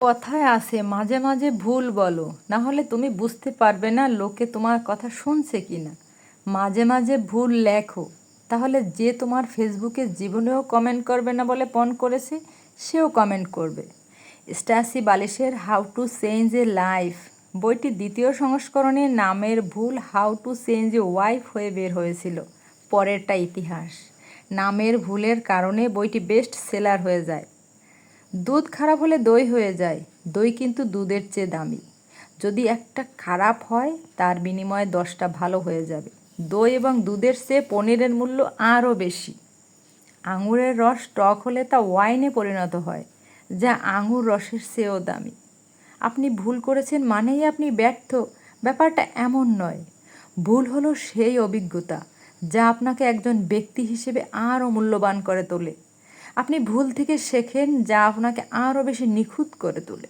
কথায় আছে, মাঝে মাঝে ভুল বলো না হলে তুমি বুঝতে পারবে না লোকে তোমার কথা শুনছে কি না মাঝে মাঝে ভুল লেখো, তাহলে যে তোমার ফেসবুকে জীবনেও কমেন্ট করবে না বলে পণ করেছে, সেও কমেন্ট করবে। স্টাসি বালিশের how to change a life বইটি দ্বিতীয় সংস্করণে নামের ভুল how to change a wife হয়ে বের হয়েছিল, পরেরটা ইতিহাস। নামের ভুলের কারণে বইটি বেস্ট সেলার হয়ে যায়। দুধ খারাপ হলে দই হয়ে যায়। দই কিন্তু দুধের চেয়ে দামি। যদি একটা খারাপ হয়, তার বিনিময়ে দশটা ভালো হয়ে যাবে। দই এবং দুধের চেয়ে পনিরের মূল্য আরও বেশি। আঙুরের রস টক হলে তা ওয়াইনে পরিণত হয়, যা আঙুর রসের চেয়েও দামি। আপনি ভুল করেছেন মানেই আপনি ব্যর্থ। ব্যাপারটা এমন নয়। ভুল হলো সেই অভিজ্ঞতা, যা আপনাকে একজন ব্যক্তি হিসেবে আরও মূল্যবান করে তোলে। আপনি ভুল থেকে শেখেন যা আপনাকে আরও বেশি নিখুঁত করে তোলে।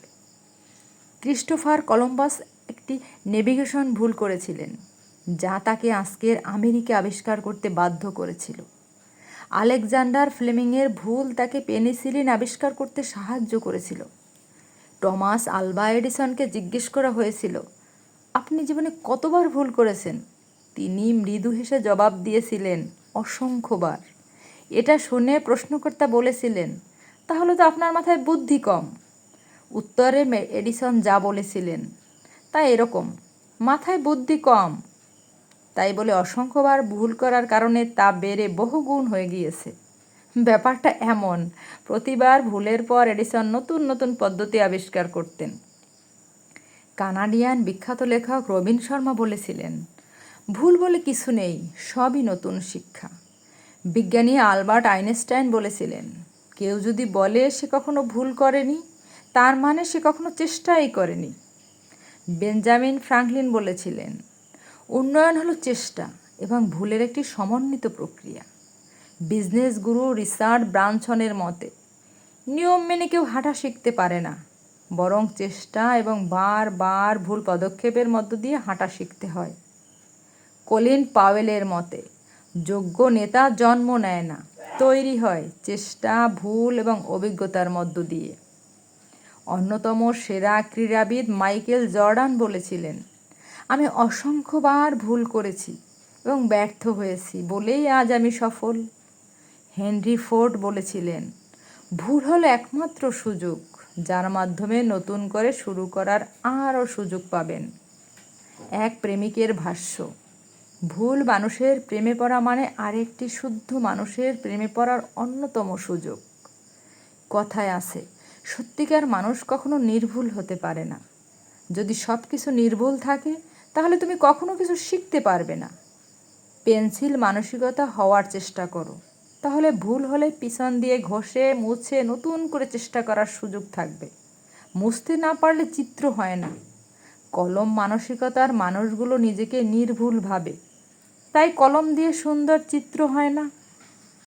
ক্রিস্টোফার কলম্বাস একটি নেভিগেশন ভুল করেছিলেন, যা তাকে আজকের আমেরিকা আবিষ্কার করতে বাধ্য করেছিল। আলেকজান্ডার ফ্লেমিংয়ের ভুল তাকে পেনিসিলিন আবিষ্কার করতে সাহায্য করেছিল। টমাস আলবা এডিসনকে জিজ্ঞেস করা হয়েছিল, আপনি জীবনে কতবার ভুল করেছেন? তিনি মৃদু হেসে জবাব দিয়েছিলেন, অসংখ্যবার। এটা শুনে প্রশ্নকর্তা বলেছিলেন, তাহলে তো আপনার মাথায় বুদ্ধি কম। উত্তরে এডিসন যা বলেছিলেন, তা এরকম, মাথায় বুদ্ধি কম। তাই বলে অসংখ্যবার ভুল করার কারণে তা বেড়ে বহুগুণ হয়ে গিয়েছে। ব্যাপারটা এমন, প্রতিবার ভুলের পর এডিসন নতুন নতুন পদ্ধতি আবিষ্কার করতেন। কানাডিয়ান বিখ্যাত লেখক রবিন শর্মা বলেছিলেন, ভুল বলে কিছু নেই, সবই নতুন শিক্ষা। বিজ্ঞানী আলবার্ট আইনস্টাইন বলেছিলেন, কেউ যদি বলে সে কখনো ভুল করেনি, তার মানে সে কখনো চেষ্টাই করেনি। বেঞ্জামিন ফ্রাঙ্কলিন বলেছিলেন, উন্নয়ন হলো চেষ্টা এবং ভুলের একটি সমন্বিত প্রক্রিয়া। বিজনেস গুরু রিচার্ড ব্রানসনের মতে, নিয়ম মেনে কেউ হাঁটা শিখতে পারে না, বরং চেষ্টা এবং বারবার ভুল পদক্ষেপের মধ্য দিয়ে হাঁটা শিখতে হয়। কলিন পাওয়েলের মতে যোগ্য নেতা জন্ম নেয় না, তৈরি হয় চেষ্টা, ভুল এবং অভিজ্ঞতার মধ্য দিয়ে। অন্যতম সেরা ক্রীড়াবিদ মাইকেল জর্ডান বলেছিলেন, আমি অসংখ্যবার ভুল করেছি এবং ব্যর্থ হয়েছি বলেই আজ আমি সফল। হেনরি ফোর্ড বলেছিলেন, ভুল হলো একমাত্র সুযোগ, যার মাধ্যমে নতুন করে শুরু করার আরও সুযোগ পাবেন। এক প্রেমিকের ভাষ্য ভুল মানুষের প্রেমে পড়া মানে আরেকটি শুদ্ধ মানুষের প্রেমে পড়ার অন্যতম সুযোগ। কথায় আছে, সত্যিকার মানুষ কখনো নির্ভুল হতে পারে না। যদি সব কিছু নির্ভুল থাকে, তাহলে তুমি কখনো কিছু শিখতে পারবে না। পেন্সিল মানসিকতা হওয়ার চেষ্টা করো। তাহলে ভুল হলে পিছন দিয়ে ঘষে, মুছে, নতুন করে চেষ্টা করার সুযোগ থাকবে। মুছতে না পারলে চিত্র হয় না। কলম মানসিকতার মানুষগুলো নিজেকে নির্ভুল ভাবে তাই কলম দিয়ে সুন্দর চিত্র হয় না।